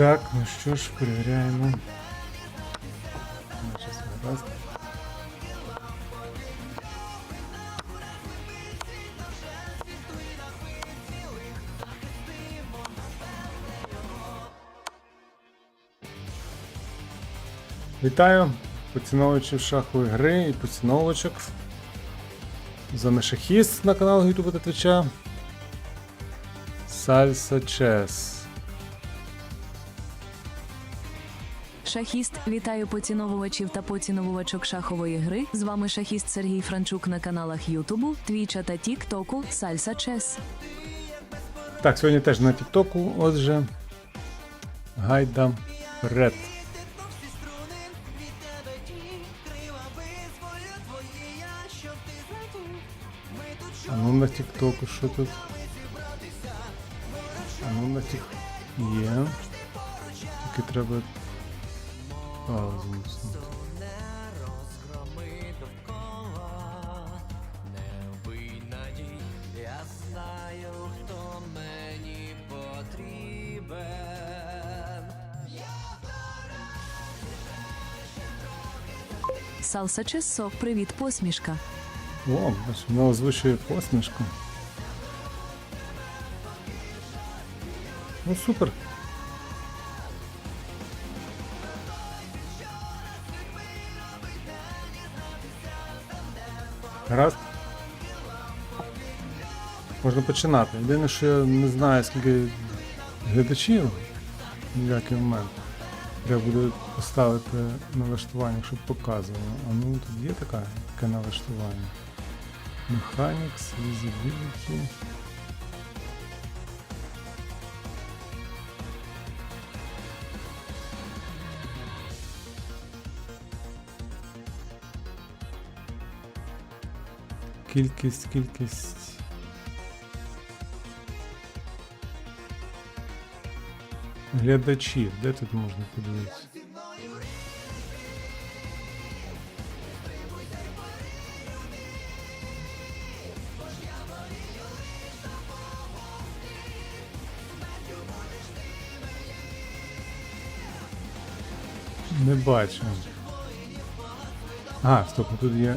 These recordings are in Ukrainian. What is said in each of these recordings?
Так, ну що ж, перевіряємо. Вітаю поціновувачів шахової гри і поціновувачок. З вами шахіст на каналу YouTube та Твіча. Salsa Chess. Шахіст, вітаю поціновувачів та поціновувачок шахової гри. З вами шахіст Сергій Франчук на каналах Ютубу, Твіча та Тіктоку Сальса Чес. Так, сьогодні теж на Тіктоку, отже. Гайда вперед. А ну на Тіктоку, що тут? А ну на Тік... Є. Тільки треба паузу нуснути. Я знаю, хто мені потрібен. Салса Чес Сок, привіт, посмішка. О, бач, воно озвучує посмішку. Ну супер. Раз. Можна починати. Єдине, що я не знаю, скільки глядачів в який момент. Треба буде поставити налаштування, щоб показувало. А ну тут є така, таке налаштування. Mechanics, Visibility. Кількість, кількість. Глядачів, де тут можна подивитися? Не бачу. А, стоп, тут є.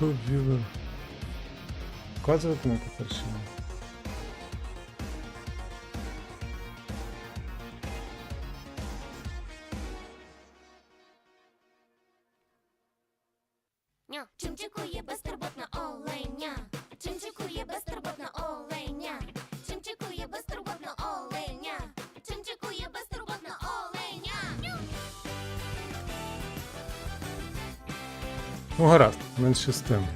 що вівер. Вказувати на тепер чи ні? Ня. Чимчикує безтурботна оленя. Ну гаразд, менше з тим.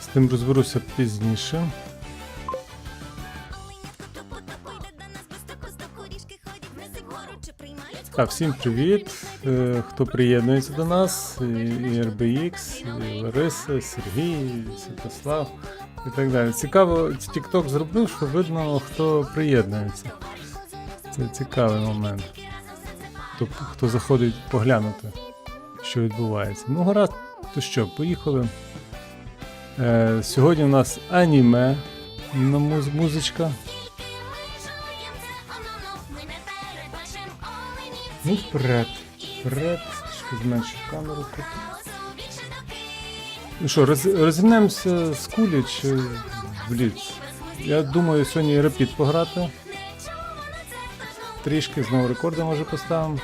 З тим розберуся пізніше. Так, всім привіт. Е, Хто приєднується до нас, і RBX, і Лариса, Сергій, Святослав і так далі. Цікаво, TikTok зробив, що видно, хто приєднується. Це цікавий момент. Хто, хто заходить поглянути, що відбувається. Ну, гаразд, то що, поїхали. Е, сьогодні у нас аніме на муз- музичка. Ну, вперед. Вперед. Трішки зменшу камеру тут. Ну що, роз, розімнемося з кулі чи в бліц? Я думаю, сьогодні репіт пограти. Трішки знову рекорди може поставимо.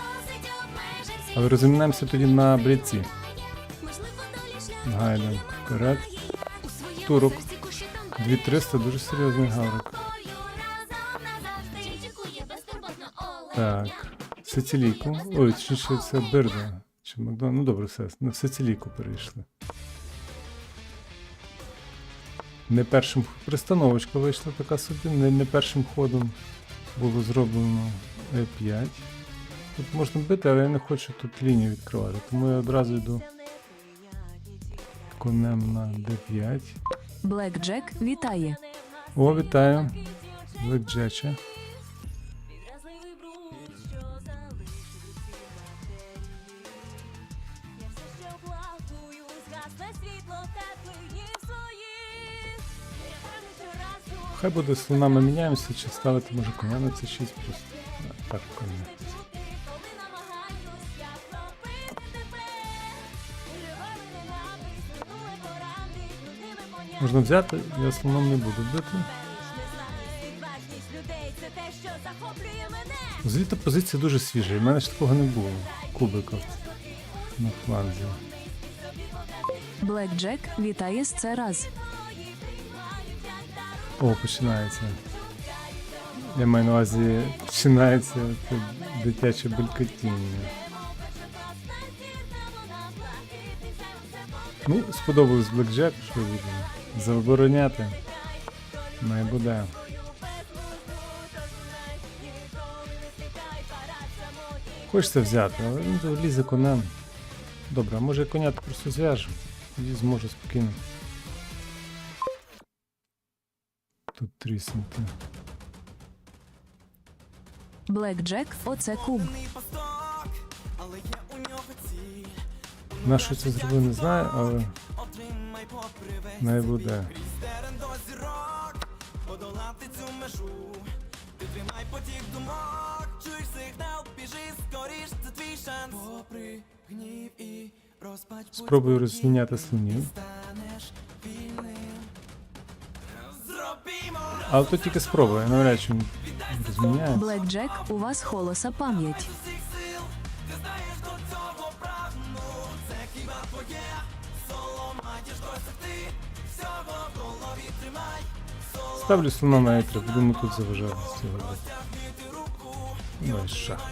Але розімнемося тоді на шлях Гайдем. Вперед. Турок. серці кущі 2300, дуже серйозний оленя. Так. Сицилійку. Ой, точніше це Берда. Чи Макдон. Ну добре, все. На Сицилійку перейшли. Не першим пристановочка вийшла така собі, не, не першим ходом. було зроблено E5. Тут можна бити, але я не хочу тут лінію відкривати, тому я одразу йду конем на D5. Блек Джек вітає. О, вітаю. Блекджече. Хай буде слонами міняємося, чи ставити може коня на це 6 просто. Так, коня. Можна взяти, я слоном не буду бити. Звідти позиція дуже свіжа, і в мене ж такого не було. Кубика на фланзі. Блек Джек вітає з це раз. О, починається. Я маю на увазі, починається це дитяче белькотіння. Ну, сподобалось Блекджек, що будемо. Забороняти. Не буде. Хочеться взяти, але він то лізе конем. Добре, а може я коня просто зв'яжу. Тоді зможу спокійно. Тут тріснути. Блек Джек оце куб. На що це зробив, не знаю, але не буде. подолати цю межу. Підтримай потік думок, чуєш сигнал, біжи скоріш, це твій шанс. Попри гнів і розпач, Спробую розміняти слонів. Зробімо Але то тільки спроба, я навряд чи розміняє. Блек Джек, у вас холоса пам'ять. Ставлю слона на етри, будемо тут заважати боку. Давай шах.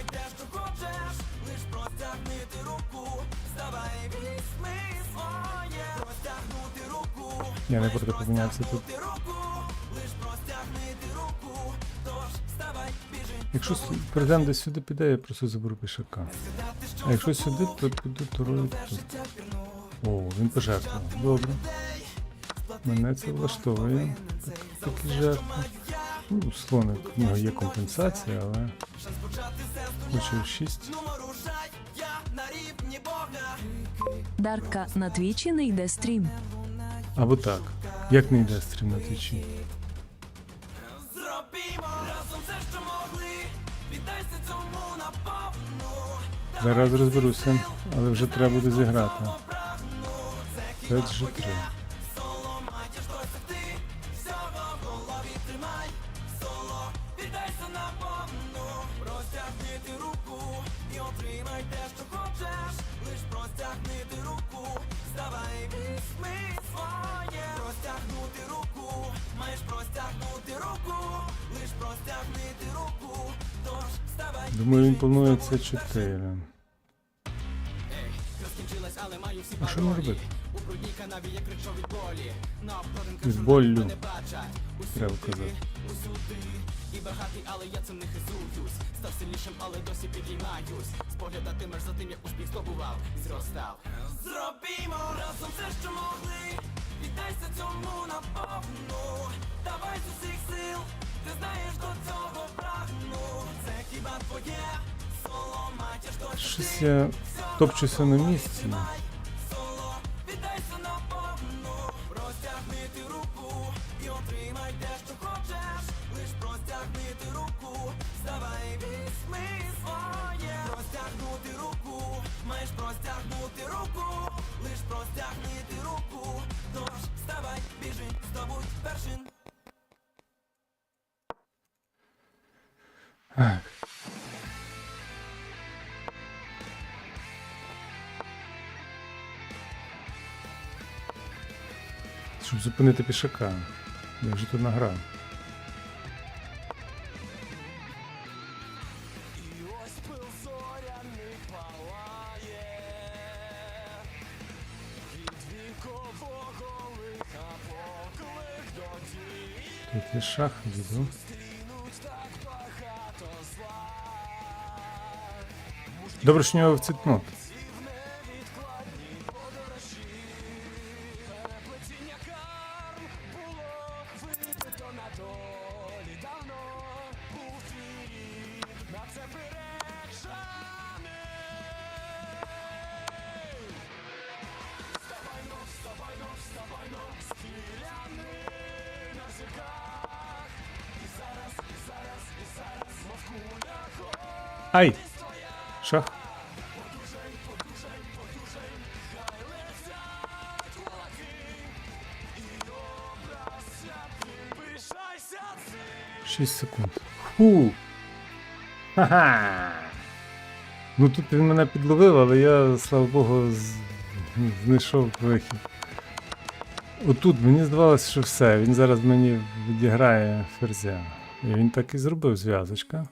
Я не проти помінятися тут. Якщо прийдемо десь сюди піде, я просто заберу пішака. А якщо сюди, то піду турую тут. О, він пожертвував. Добре. Мене це влаштовує. Так, такі жертви. Ну, слоник, в нього є компенсація, але. Хочу 6. Дарка на твічі не йде стрім. Або так. Як не йде стрім на твічі? Зараз розберуся, але вже треба буде зіграти. 5 G3. Віддайся наповну. Простягни ти руку і отримай те, що хочеш. Лиш простягни ти руку. Вставай, візьми своє. Простягнути руку. Маєш простягнути руку. Лиш простягнити руку. Тож вставай. Думаю, він планує це 4. А що мені робити? Від болю. Треба казати. І багатий, але я цим не хизуюсь. Став сильнішим, але досі підіймаюсь. Споглядатимеш за тим, як успіх здобував і зростав. Зробімо разом все, що могли. Віддайся цьому наповну. Давай з усіх сил. Ти знаєш до цього прагну. Це хіба твоє соло матір, то Щось я топчуся на місці. Віддайся наповну, простягни ти руку і отримай те, що хочеш. Лиш простягни ти руку, вставай, візьми своє. Простягнути руку, маєш простягнути руку, лиш простягни ти руку. Тож вставай, біжи, здобудь першин. Щоб зупинити пішака. Як же тут награв? Який шах віду. Добре, що в нього в ну, Ай! Шах. Шість секунд. Фу. Ха-ха. Ну тут він мене підловив, але я, слава Богу, знайшов вихід. Отут мені здавалося, що все. Він зараз мені відіграє ферзя. І він так і зробив зв'язочка.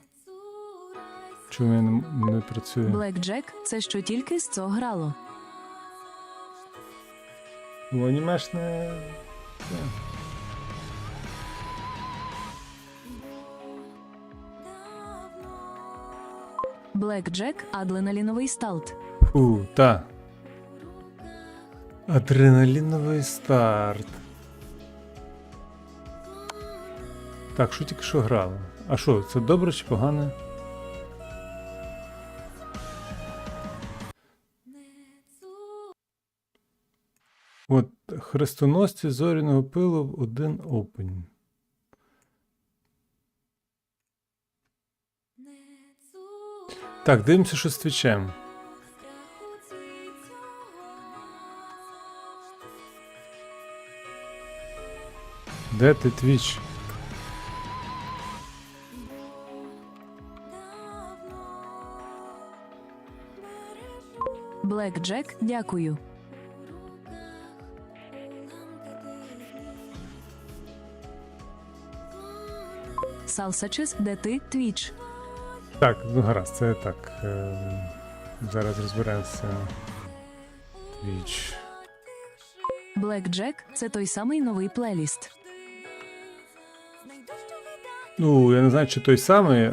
Чому він не, не працює? Блек Джек це що тільки з цього грало. Ну, анімешне. це. Блек Джек адреналіновий сталт. Фу, та. Адреналіновий старт. Так, що тільки що грало? А що, це добре чи погане? От хрестоносці зоряного пилу один опень. Так, дивимося, що з твічем. Де ти твіч? Блек Джек, дякую. Салсачес, де ти твіч. Так, ну гаразд, це так. Е, зараз розберемося. Твіч. Блек Джек це той самий новий плейліст. Ну, я не знаю, чи той самий,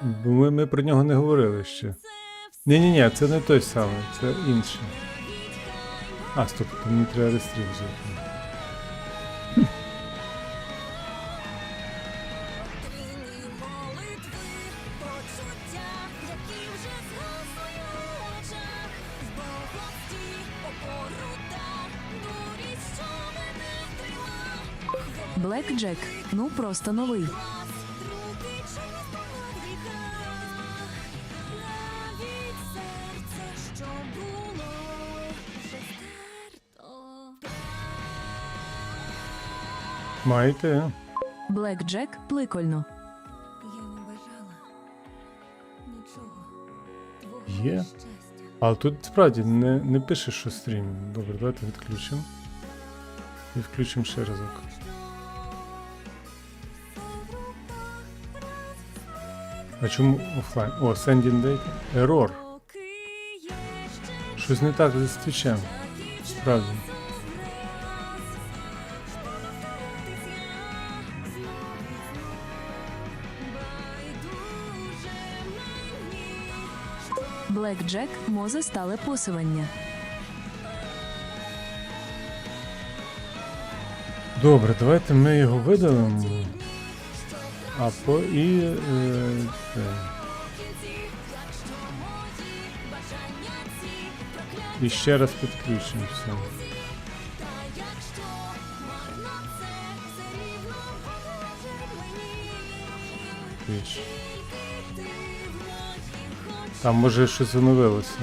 бо ми, ми про нього не говорили ще. Ні-ні-ні, це не той самий, це інший. А, стоп, то мені треба рестрім взяти. Джек, ну просто новий. Маєте? Блек Джек пликольно. Я не бажала нічого твого Є. щастя. Але тут справді не, не пише, що стрім. Добре, давайте відключимо. І включимо ще разок. А чому офлайн? О, sending data. Error. Щось не так з твічем. Справді. Блек Джек мозе стале посивання. Добре, давайте ми його видалимо. А і. Е. І ще раз підключимо все. Твіч. Там може щось оновилося.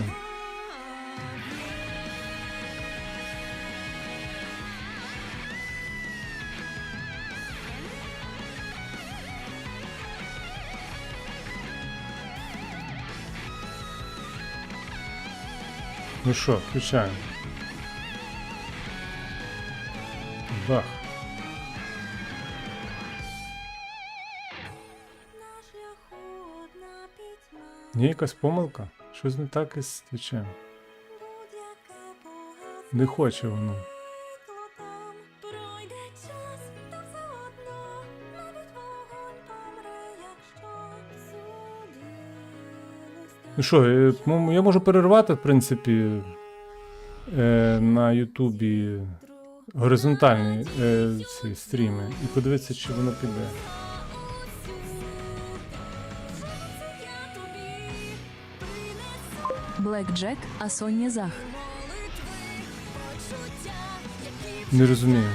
Ну що, включаємо. Бах. Ні, якась помилка. Щось не так із твічем. Не хоче воно. Ну що, е, я можу перервати, в принципі, е, на Ютубі горизонтальні е, ці стріми і подивитися, чи воно піде. Блек Джек, а Соня Зах. Не розумію.